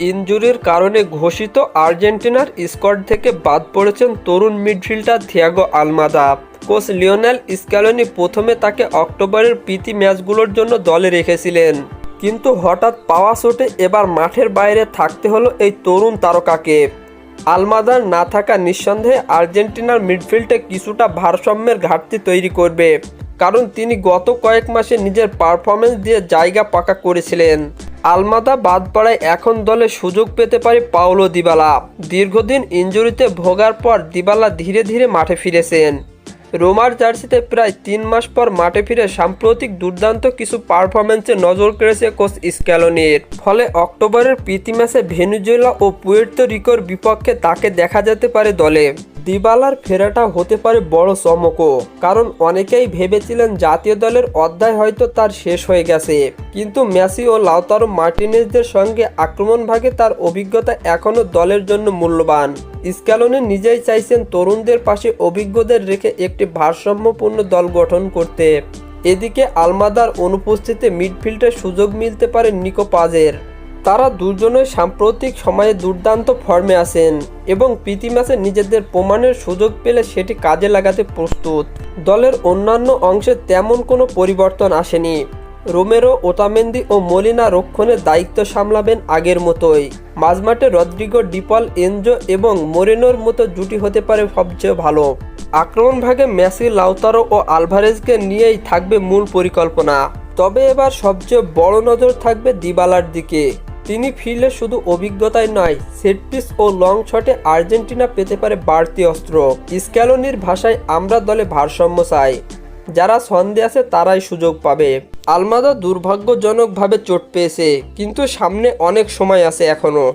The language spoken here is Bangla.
ইনজুরির কারণে ঘোষিত আর্জেন্টিনার স্কোয়াড থেকে বাদ পড়েছেন তরুণ midfielder Thiago Almada. Coach Lionel Scaloni প্রথমে তাকে অক্টোবরের প্রীতি ম্যাচগুলোর জন্য দলে রেখেছিলেন। কিন্তু হঠাৎ পাওয়া চোটে এবার মাঠের বাইরে থাকতে হলো এই তরুণ তারকাকে। আলমাদার না থাকা নিঃসন্দেহে আর্জেন্টিনার মিডফিল্ডে কিছুটা ভারসাম্যের ঘাটতি তৈরি করবে। কারণ তিনি গত কয়েক মাসে নিজের পারফরমেন্স দিয়ে জায়গা পাকা করেছিলেন। আলমাদা বাদ পড়ায় এখন দলে সুযোগ পেতে পারে পাওলো দিবালা। দীর্ঘদিন ইঞ্জুরিতে ভোগার পর দিবালা ধীরে ধীরে মাঠে ফিরেছেন। রোমার জার্সিতে প্রায় তিন মাস পর মাঠে ফিরে সাম্প্রতিক দুর্দান্ত কিছু পারফরমেন্সে নজর কেড়েছে কোচ স্ক্যালোনির ফলে অক্টোবরের প্রীতি ম্যাচে ভেনুজুয়েলা ও পুয়ের্তো রিকোর বিপক্ষে তাকে দেখা যেতে পারে দলে। দিবালার ফেরাটা হতে পারে বড় চমকও। কারণ অনেকেই ভেবেছিলেন জাতীয় দলের অধ্যায় হয়তো তার শেষ হয়ে গেছে। কিন্তু মেসি ও লাউতারো মার্টিনেজদের সঙ্গে আক্রমণ ভাগে তার অভিজ্ঞতা এখনও দলের জন্য মূল্যবান। স্ক্যালোনি নিজেই চাইছেন তরুণদের পাশে অভিজ্ঞদের রেখে একটি ভারসাম্যপূর্ণ দল গঠন করতে। এদিকে আলমাদার অনুপস্থিতিতে মিডফিল্ডে সুযোগ মিলতে পারে নিকো পাজের। তারা দুজনই সাম্প্রতিক সময়ে দুর্দান্ত ফর্মে আছেন এবং প্রীতি ম্যাচে নিজেদের প্রমাণের সুযোগ পেলে সেটি কাজে লাগাতে প্রস্তুত। দলের অন্যান্য অংশে তেমন কোনো পরিবর্তন আসেনি। রোমেরো, ওতামেন্দি ও মলিনা রক্ষণের দায়িত্ব সামলাবেন আগের মতোই। মাঝমাঠে রদ্রিগো, ডিপল, এনজো এবং মোরেনোর মতো জুটি হতে পারে সবচেয়ে ভালো। আক্রমণ ভাগে মেসি, লাউতারো ও আলভারেজকে নিয়েই থাকবে মূল পরিকল্পনা। তবে এবার সবচেয়ে বড় নজর থাকবে দিবালার দিকে। তিনি ফিরলে শুধু অভিজ্ঞতায় নয় সেটপিস ও লং শটে আর্জেন্টিনা পেতে পারে বাড়তি অস্ত্র। স্ক্যালোনির ভাষায় আমরা দলে ভারসাম্য চাই। যারা ছন্দে আছে, তারাই সুযোগ পাবে। আলমাদা দুর্ভাগ্যজনকভাবে চোট পেয়েছে, কিন্তু সামনে অনেক সময় আছে এখনও